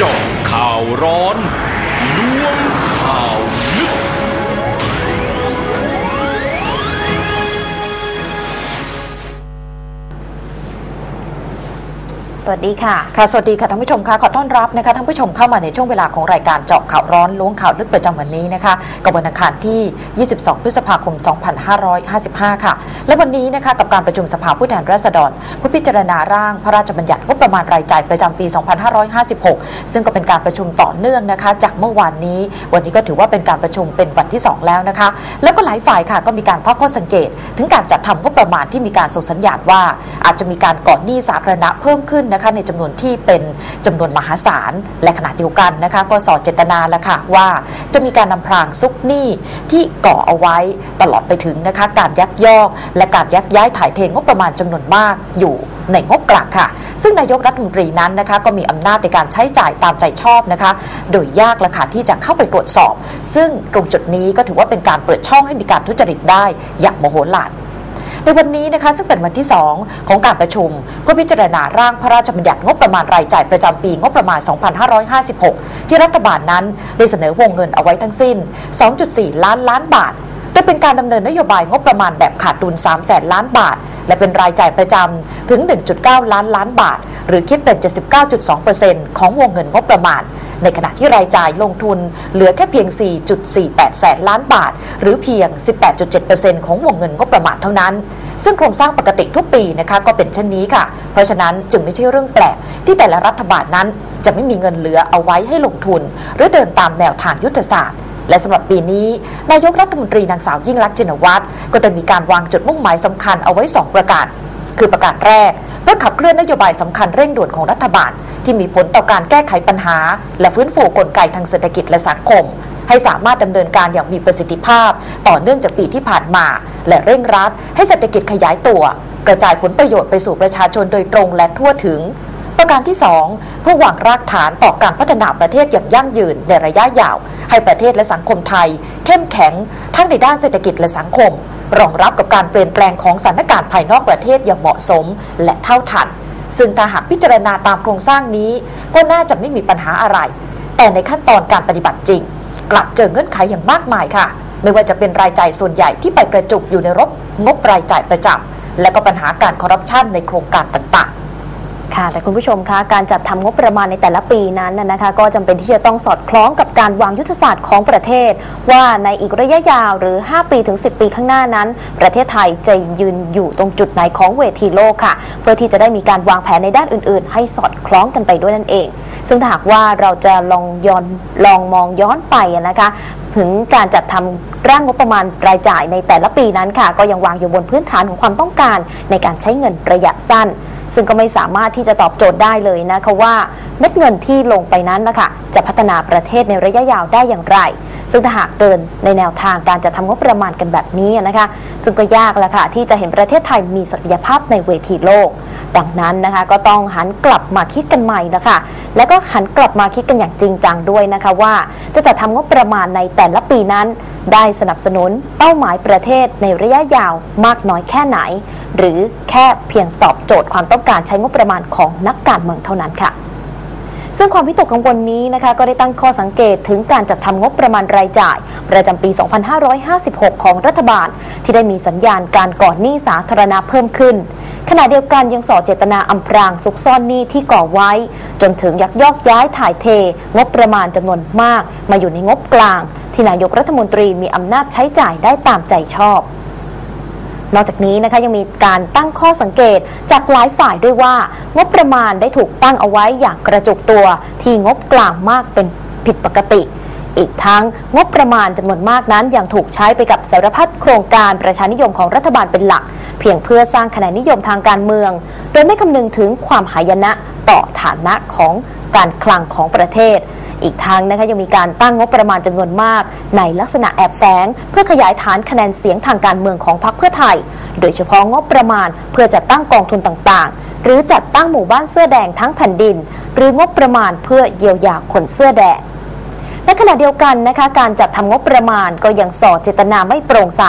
จาะข่าวร้อน สวัสดีค่ะ ค่ะ สวัสดีค่ะท่านผู้ชมค่ะ ขอต้อนรับนะคะท่านผู้ชมเข้ามาในช่วงเวลาของรายการเจาะข่าวร้อนล้วงข่าวลึกประจำวันนี้นะคะกับวันอังคารที่ 22 พฤษภาคม 2555 ค่ะ และวันนี้นะคะกับการประชุมสภาผู้แทนราษฎรเพื่อพิจารณาร่างพระราชบัญญัติงบประมาณรายจ่ายประจำปี 2556 ซึ่งก็เป็นการประชุมต่อเนื่องนะคะ จากเมื่อวานนี้ วันนี้ก็ถือว่าเป็นการประชุมเป็นวันที่ 2 แล้วนะคะ แล้วก็หลายฝ่ายค่ะก็มีการตั้งข้อสังเกต ถึงการจัดทำงบประมาณที่มีการส่งสัญญาณว่า อาจจะมีการก่อนหนี้สาธารณะเพิ่มขึ้นนะคะในจำนวนที่เป็นจำนวนมหาศาลและขณะเดียวกันนะคะก็สอดเจตนาแล้วค่ะว่าจะมีการนำพรางซุกหนี้ที่ก่อเอาไว้ตลอดไปถึงนะคะการยักยอก และการยักย้ายถ่ายเทงบประมาณจำนวนมากอยู่ในงบกลางค่ะ ซึ่งนายกรัฐมนตรีนั้นนะคะก็มีอำนาจในการใช้จ่ายตามใจชอบนะคะ โดยยากละค่ะที่จะเข้าไปตรวจสอบ ซึ่งตรงจุดนี้ก็ถือว่าเป็นการเปิดช่องให้มีการทุจริตได้อย่างโมโหลาน ในวันนี้นะคะซึ่งเป็นวันที่ 2 ของการประชุมเพื่อพิจารณาร่างพระราชบัญญัติงบประมาณรายจ่ายประจำปีงบประมาณ 2556 ที่รัฐบาลนั้นได้เสนอวงเงินเอาไว้ทั้งสิ้น 2.4 ล้านล้านบาทโดยเป็นการดำเนินนโยบายงบประมาณแบบขาดดุล3แสนล้านบาท และเป็นรายจ่ายประจำถึง 1.9 ล้านล้านบาท หรือคิดเป็น 79.2%ของวงเงินงบประมาณ ในขณะที่รายจ่ายลงทุนเหลือแค่เพียง 4.48 แสนล้านบาท หรือเพียง 18.7%ของวงเงินงบประมาณเท่านั้น ซึ่งโครงสร้างปกติทุกปีนะคะก็เป็นเช่นนี้ค่ะ เพราะฉะนั้นจึงไม่ใช่เรื่องแปลก ที่แต่ละรัฐบาลนั้น จะไม่มีเงินเหลือเอาไว้ให้ลงทุน หรือเดินตามแนวทางยุทธศาสตร์และสำหรับปีนี้ นายกรัฐมนตรีนางสาวยิ่งลักษณ์ชินวัตรก็ได้มีการวางจุดมุ่งหมายสำคัญเอาไว้ 2 ประการ คือประการแรก เพื่อขับเคลื่อนนโยบายสำคัญเร่งด่วนของรัฐบาล ที่มีผลต่อการแก้ไขปัญหา และฟื้นฟูกลไกทางเศรษฐกิจและสังคม ให้สามารถดำเนินการอย่างมีประสิทธิภาพ ต่อเนื่องจากปีที่ผ่านมา และเร่งรัด ให้เศรษฐกิจขยายตัว กระจายผลประโยชน์ไปสู่ประชาชนโดยตรงและทั่วถึงประการที่ 2 เพื่อวางรากฐานต่อการพัฒนาประเทศอย่างยั่งยืนในระยะยาว ให้ประเทศและสังคมไทย เข้มแข็ง ทั้งในด้านเศรษฐกิจและสังคม รองรับกับการเปลี่ยนแปลงของสถานการณ์ภายนอกประเทศอย่างเหมาะสม และเท่าทัน ซึ่งถ้าหากพิจารณาตามโครงสร้างนี้ ก็น่าจะไม่มีปัญหาอะไร แต่ในขั้นตอนการปฏิบัติจริง กลับเจอเงื่อนไขอย่างมากมายค่ะ ไม่ว่าจะเป็นรายจ่ายส่วนใหญ่ที่ไปกระจุกอยู่ในรบงบรายจ่ายประจำและก็ปัญหาการคอร์รัปชันในโครงการต่างๆ ค่ะแต่คุณผู้ชมคะการจัดทำงบประมาณในแต่ละปีนั้นนะคะ ก็จำเป็นที่จะต้องสอดคล้องกับการวางยุทธศาสตร์ของประเทศ ว่าในอีกระยะยาวหรือ 5 ปีถึง 10 ปีข้างหน้านั้น ประเทศไทยจะยืนอยู่ตรงจุดไหนของเวทีโลกค่ะ เพื่อที่จะได้มีการวางแผนในด้านอื่น ๆ ให้สอดคล้องกันไปด้วยนั่นเอง ซึ่งถ้าหากว่าเราจะลองย้อนลองมองย้อนไปนะคะถึงการจัดทำร่างงบประมาณรายจ่ายในแต่ละปีนั้นค่ะ ก็ยังวางอยู่บนพื้นฐานของความต้องการในการใช้เงินระยะสั้น ซึ่งก็ไม่สามารถที่จะตอบโจทย์ได้เลยนะคะว่าเม็ดเงินที่ลงไปนั้นนะคะจะพัฒนาประเทศในระยะยาวได้อย่างไร ซึ่งถ้าหากเดินในแนวทางการจะทำงบประมาณกันแบบนี้นะคะ ซึ่งก็ยากแล้วค่ะที่จะเห็นประเทศไทยมีศักยภาพในเวทีโลก ดังนั้นนะคะก็ต้องหันกลับมาคิดกันใหม่นะคะและก็หันกลับมาคิดกันอย่างจริงจังด้วยนะคะว่า จะจัดทำงบประมาณในแต่ละปีนั้น ได้สนับสนุนเป้าหมายประเทศในระยะยาวมากน้อยแค่ไหน หรือแค่เพียงตอบโจทย์ความต้องการใช้งบประมาณของนักการเมืองเท่านั้นค่ะซึ่งความวิตกกังวลนี้นะคะก็ได้ตั้งข้อสังเกตถึงการจัดทำงบประมาณรายจ่าย ประจำปี 2556 ของรัฐบาล ที่ได้มีสัญญาณการก่อนหนี้สาธารณะเพิ่มขึ้น ขณะเดียวกันยังส่อเจตนาอำพรางซุกซ่อนหนี้ที่ก่อไว้ จนถึงยักยอกย้ายถ่ายเท งบประมาณจำนวนมาก มาอยู่ในงบกลาง ที่นายกรัฐมนตรีมีอำนาจใช้จ่ายได้ตามใจชอบนอกจากนี้นะคะยังมีการตั้งข้อสังเกตจากหลายฝ่ายด้วยว่า งบประมาณได้ถูกตั้งเอาไว้อย่างกระจุกตัวที่งบกลางมากเป็นผิดปกติ อีกทั้งงบประมาณจำนวนมากนั้นยังถูกใช้ไปกับสารพัดโครงการประชานิยมของรัฐบาลเป็นหลัก เพียงเพื่อสร้างคะแนนนิยมทางการเมือง โดยไม่คำนึงถึงความหายนะต่อฐานะของการคลังของประเทศ อีกทางนะคะยังมีการตั้งงบประมาณจำนวนมาก ในลักษณะแอบแฝงเพื่อขยายฐานคะแนนเสียงทางการเมืองของพรรคเพื่อไทย โดยเฉพาะงบประมาณเพื่อจัดตั้งกองทุนต่างๆ หรือจัดตั้งหมู่บ้านเสื้อแดงทั้งแผ่นดิน หรืองบประมาณเพื่อเยียวยาคนเสื้อแดง ในขณะเดียวกันนะคะการจัดทำงบประมาณก็ยังสอดเจตนาไม่โปร่งใส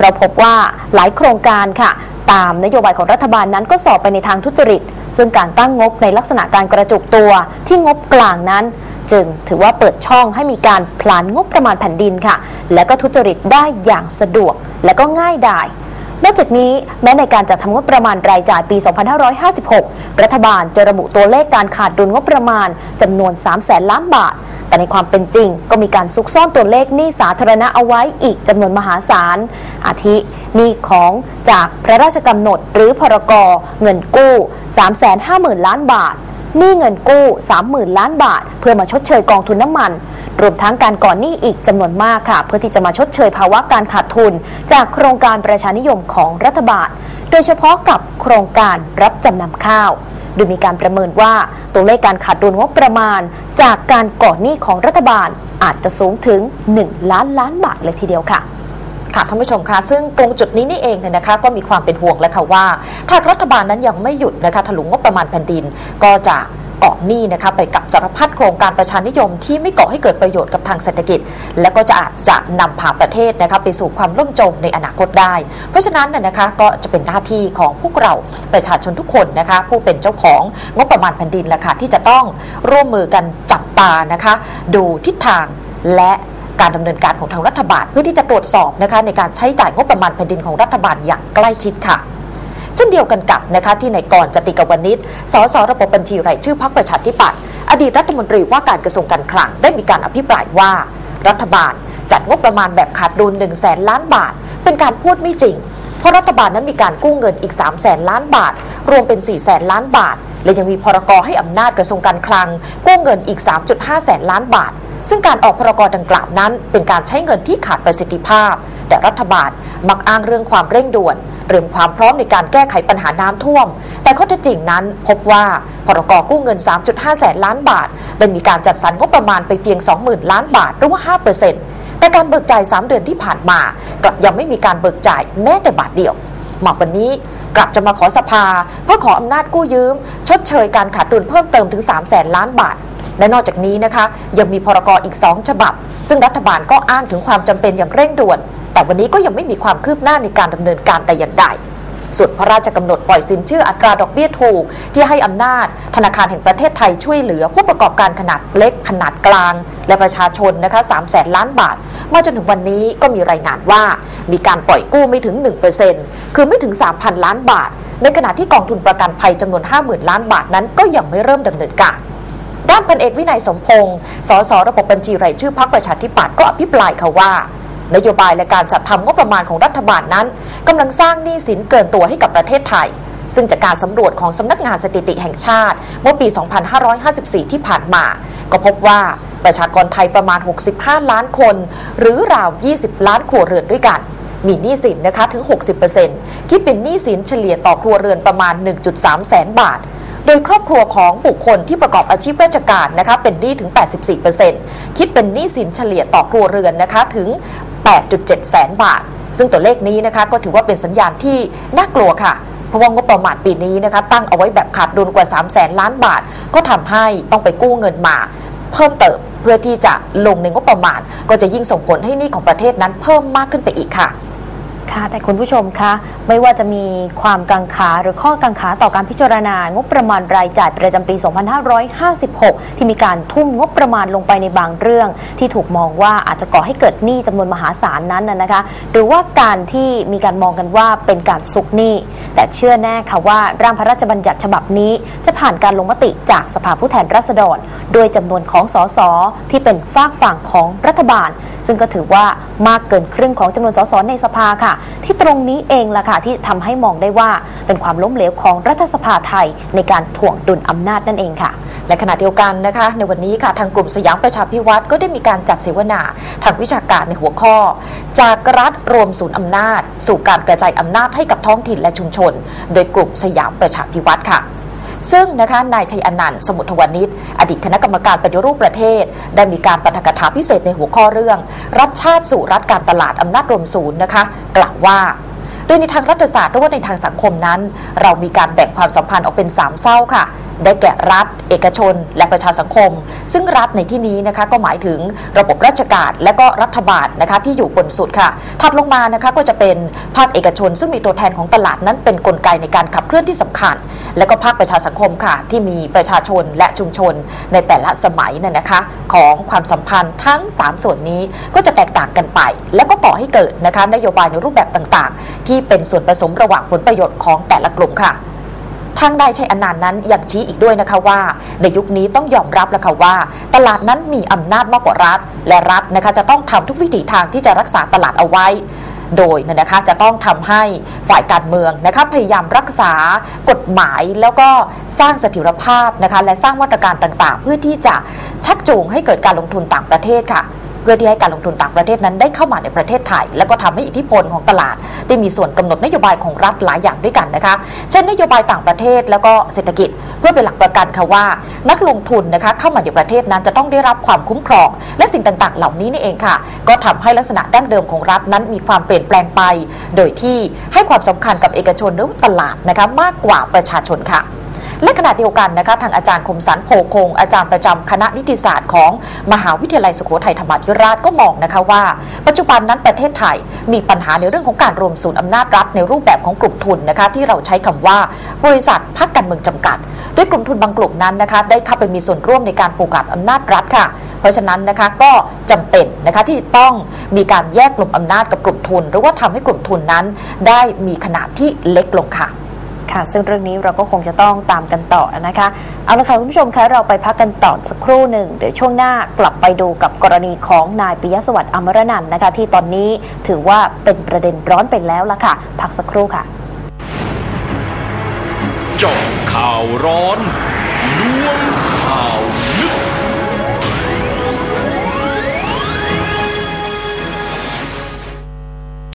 เราพบว่าหลายโครงการค่ะ ตามนโยบายของรัฐบาลนั้นก็สอบไปในทางทุจริต ซึ่งการตั้งงบในลักษณะการกระจุกตัวที่งบกลางนั้น จึงถือว่าเปิดช่องให้มีการพลานงบประมาณแผ่นดินค่ะ และก็ทุจริตได้อย่างสะดวกและก็ง่ายดายนอกจากนี้แม้ในการจัดทำงบประมาณรายจ่ายปี 2556 รัฐบาลจะระบุตัวเลขการขาดดุลงบประมาณจำนวน 3 0 0แสนล้านบาท แต่ในความเป็นจริง ก็มีการซุกซ่อนตัวเลขหนี้สาธารณะเอาไว้อีกจำนวนมหาศาล อาทิหนี้ของจากพระราชกำหนดหรือพรกเงินกู้ 350,000 ล้านบาทหนี้เงินกู้ 30,000 ล้านบาท เพื่อมาชดเชยกองทุนน้ำมัน รวมทั้งการก่อนหนี้อีกจำนวนมากค่ะ เพื่อที่จะมาชดเชยภาวะการขาดทุน จากโครงการประชานิยมของรัฐบาล โดยเฉพาะกับโครงการรับจำนำข้าว โดยมีการประเมินว่าตัวเลขการขาดดุลงบประมาณ จากการก่อนหนี้ของรัฐบาลอาจจะสูงถึง 1 ล้านล้านบาทเลยทีเดียวค่ะค่ะท่านผู้ชมคะซึ่งตรงจุดนี้นี่เองเนี่ยนะคะก็มีความเป็นห่วงแล้วค่ะว่า ถ้ารัฐบาลนั้นยังไม่หยุดนะคะถลุงงบประมาณแผ่นดินก็จะ กาะหนี้นะคะไปกับสารพัดโครงการประชานิยมที่ไม่ก่อให้เกิดประโยชน์กับทางเศรษฐกิจ และก็จะอาจจะนำพาประเทศนะคะไปสู่ความล่มจมในอนาคตได้ เพราะฉะนั้นน่ยนะคะก็จะเป็นหน้าที่ของพวกเราประชาชนทุกคนนะคะผู้เป็นเจ้าของงบประมาณแผ่นดินแหละค่ะที่จะต้องร่วมมือกันจับตานะคะดูทิศทางและการดำเนินการของทางรัฐบาล เพื่อที่จะตรวจสอบนะคะในการใช้จ่ายงบประมาณแผ่นดินของรัฐบาลอย่างใกล้ชิดค่ะ เช่นเดียวกันกับนะคะที่ในกรจติกาวนิชสสระบบบัญชีรายชื่อพรรคประชาธิปัตย์อดีตรัฐมนตรีว่าการกระทรวงการคลังได้มีการอภิปรายว่า รัฐบาลจัดงบประมาณแบบขาดดุล1 0 0 0 0แสนล้านบาท เป็นการพูดไม่จริง เพราะรัฐบาลนั้นมีการกู้เงินอีก 3 0 0แสนล้านบาท รวมเป็น 4 0 0แสนล้านบาท และยังมีพรกให้อำนาจกระทรวงการคลัง กู้เงินอีก 3.5 แสนล้านบาท ซึ่งการออกพรกดังกล่าวนั้น เป็นการใช้เงินที่ขาดประสิทธิภาพ แต่รัฐบาล มักอ้างเรื่องความเร่งด่วนเตรียมความพร้อมในการแก้ไขปัญหาน้ำท่วม แต่ข้อเท็จจริงนั้นพบว่าพรกกู้เงิน 3.5 แสนล้านบาทได้มีการจัดสรรงบประมาณไปเพียง 20,000 ล้านบาทหรือว่า 5%แต่การเบิกจ่าย 3 เดือนที่ผ่านมากลับยังไม่มีการเบิกจ่ายแม้แต่บาทเดียวมาวันนี้กลับจะมาขอสภา เพื่อขออำนาจกู้ยืม ชดเชยการขาดดุลเพิ่มเติมถึง 3 0 0แสนล้านบาท และนอกจากนี้นะคะ ยังมีพรกอีก 2 ฉบับ ซึ่งรัฐบาลก็อ้างถึงความจำเป็นอย่างเร่งด่วน แต่วันนี้ก็ยังไม่มีความคืบหน้าในการดำเนินการแต่อย่างใดส่วนพระราชกำหนดปล่อยสินเชื่ออัตราดอกเบี้ยถูก ที่ให้อำนาจ ธนาคารแห่งประเทศไทยช่วยเหลือ ผู้ประกอบการขนาดเล็กขนาดกลาง และประชาชนนะคะ3แสนล้านบาท มาจนถึงวันนี้ก็มีรายงานว่า มีการปล่อยกู้ไม่ถึง 1%คือไม่ถึง 3,000 ล้านบาท ในขณะที่กองทุนประกันภัยจำนวน 50,000 ล้านบาทนั้นก็ยังไม่เริ่มดำเนินการด้านพันเอกวินัยสมพงศ์สสระบบบัญชีรายชื่อพรรคประชาธิปัตย์ก็อภิปรายค่ะว่า นโยบายและการจัดทำงบประมาณของรัฐบาลนั้นกำลังสร้างหนี้สินเกินตัวให้กับประเทศไทย ซึ่งจากการสำรวจของสำนักงานสถิติแห่งชาติ เมื่อปี 2554 ที่ผ่านมา ก็พบว่าประชากรไทยประมาณ 65 ล้านคน หรือราว 20 ล้านครัวเรือนด้วยกัน มีหนี้สินนะคะถึง 60%คิดเป็นหนี้สินเฉลี่ยต่อครัวเรือนประมาณ 1.3 แสนบาทโดยครอบครัวของบุคคลที่ประกอบอาชีพราชการนะคะเป็นหนี้ถึง 84%คิดเป็นหนี้สินเฉลี่ยต่อครัวเรือนนะคะถึง 8.7 แสนบาท ซึ่งตัวเลขนี้นะคะก็ถือว่าเป็นสัญญาณที่น่ากลัวค่ะเพราะว่างบประมาณปีนี้นะคะตั้งเอาไว้แบบขาดดุลกว่า 3 0 0แสนล้านบาท ก็ทำให้ต้องไปกู้เงินมา เพิ่มเติมเพื่อที่จะลงในงบประมาณ ก็จะยิ่งส่งผลให้หนี้ของประเทศนั้นเพิ่มมากขึ้นไปอีกค่ะ ค่ะแต่คุณผู้ชมคะไม่ว่าจะมีความกังขาหรือข้อกังขาต่อการพิจารณางบประมาณรายจ่ายประจำปี 2556 ที่มีการทุ่มงบประมาณลงไปในบางเรื่อง ที่ถูกมองว่าอาจจะก่อให้เกิดหนี้จำนวนมหาศาลนั้นนะคะ หรือว่าการที่มีการมองกันว่าเป็นการซุกหนี้ แต่เชื่อแน่ค่ะว่าร่างพระราชบัญญัติฉบับนี้จะผ่านการลงมติจากสภาผู้แทนราษฎรโดยจำนวนของสสที่เป็นฝากฝั่งของรัฐบาล ซึ่งก็ถือว่ามากเกินครึ่งของจำนวนสสในสภาค่ะที่ตรงนี้เองล่ะค่ะที่ทำให้มองได้ว่าเป็นความล้มเหลวของรัฐสภาไทยในการถ่วงดุลอำนาจนั่นเองค่ะ และขณะเดียวกันนะคะ ในวันนี้ค่ะทางกลุ่มสยามประชาพิวัตรก็ได้มีการจัดเสวนาทางวิชาการในหัวข้อ จากรัฐรวมศูนย์อำนาจ สู่การกระจายอำนาจให้กับท้องถิ่นและชุมชน โดยกลุ่มสยามประชาพิวัตรค่ะ ซึ่งนะคะนายชัยอนันต์สมุทรวณิชอดีตคณะกรรมการปฏิรูปประเทศ ได้มีการปาฐกถาพิเศษในหัวข้อเรื่อง รัฐชาติสู่รัฐการตลาดอำนาจรวมศูนย์นะคะ กล่าวว่าโดยในทางรัฐศาสตร์หรือว่าในทางสังคมนั้น เรามีการแบ่งความสัมพันธ์ออกเป็น 3เศร้าค่ะ ได้แก่รัฐ เอกชน และประชาสังคม ซึ่งรัฐในที่นี้นะคะก็หมายถึงระบบราชการและก็รัฐบาลนะคะที่อยู่บนสุดค่ะถัดลงมานะคะก็จะเป็นภาคเอกชน ซึ่งมีตัวแทนของตลาดนั้นเป็นนกลไกในการขับเคลื่อนที่สำคัญ และก็ภาคประชาสังคมค่ะ ที่มีประชาชนและชุมชนในแต่ละสมัยน่ะนะคะ ของความสัมพันธ์ทั้ง 3 ส่วนนี้ก็จะแตกต่างกันไป และก็ก่อให้เกิดนะคะนโยบายในรูปแบบต่างๆ ที่เป็นส่วนผสมระหว่างผลประโยชน์ของแต่ละกลุ่มค่ะ ทางนายชัยอนันต์นั้นยังชี้อีกด้วยนะคะว่า ในยุคนี้ต้องยอมรับแล้วค่ะว่า ตลาดนั้นมีอำนาจมากกว่ารัฐ และรัฐนะคะจะต้องทำทุกวิถีทางที่จะรักษาตลาดเอาไว้ โดยนะคะจะต้องทำให้ฝ่ายการเมืองนะคะพยายามรักษากฎหมายแล้วก็สร้างเสถียรภาพนะคะและสร้างมาตรการต่างๆ เพื่อที่จะชักจูงให้เกิดการลงทุนต่างประเทศค่ะ เพื่อที่ให้การลงทุนต่างประเทศนั้นได้เข้ามาในประเทศไทย แล้วก็ทำให้อิทธิพลของตลาด ได้มีส่วนกำหนดนโยบายของรัฐหลายอย่างด้วยกันนะคะ เช่นนโยบายต่างประเทศแล้วก็เศรษฐกิจ เพื่อเป็นหลักประกันค่ะว่า นักลงทุนนะคะเข้ามาในประเทศนั้นจะต้องได้รับความคุ้มครอง และสิ่งต่างๆ เหล่านี้นี่เองค่ะ ก็ทำให้ลักษณะดั้งเดิมของรัฐนั้นมีความเปลี่ยนแปลงไป โดยที่ให้ความสำคัญกับเอกชนหรือตลาดนะคะมากกว่าประชาชนค่ะ และขณะเดียวกันนะคะทางอาจารย์คมสันโพคง อาจารย์ประจำคณะนิติศาสตร์ของมหาวิทยาลัยสุโขทัยธรรมาธิราชก็มองนะคะว่า ปัจจุบันนั้นประเทศไทยมีปัญหาในเรื่องของการรวมศูนย์อำนาจรัฐในรูปแบบของกลุ่มทุนนะคะที่เราใช้คำว่าบริษัทพักการเมืองจำกัด ด้วยกลุ่มทุนบางกลุ่มนั้นนะคะได้เข้าไปมีส่วนร่วมในการปลูกับอำนาจรัฐค่ะ เพราะฉะนั้นนะคะก็จำเป็นนะคะที่ต้องมีการแยกกลุ่มอำนาจกับกลุ่มทุน หรือว่าทำให้กลุ่มทุนนั้น ได้มีขนาดที่เล็กลงค่ะ ค่ะ ซึ่งเรื่องนี้เราก็คงจะต้องตามกันต่อนะคะ เอาละค่ะคุณผู้ชมคะเราไปพักกันต่อสักครู่หนึ่ง เดี๋ยวช่วงหน้ากลับไปดูกับกรณีของนายปิยสวัสดิ์อมรนันท์นะคะ ที่ตอนนี้ถือว่าเป็นประเด็นร้อนไปแล้วละค่ะ พักสักครู่ค่ะ เจบข่าวร้อน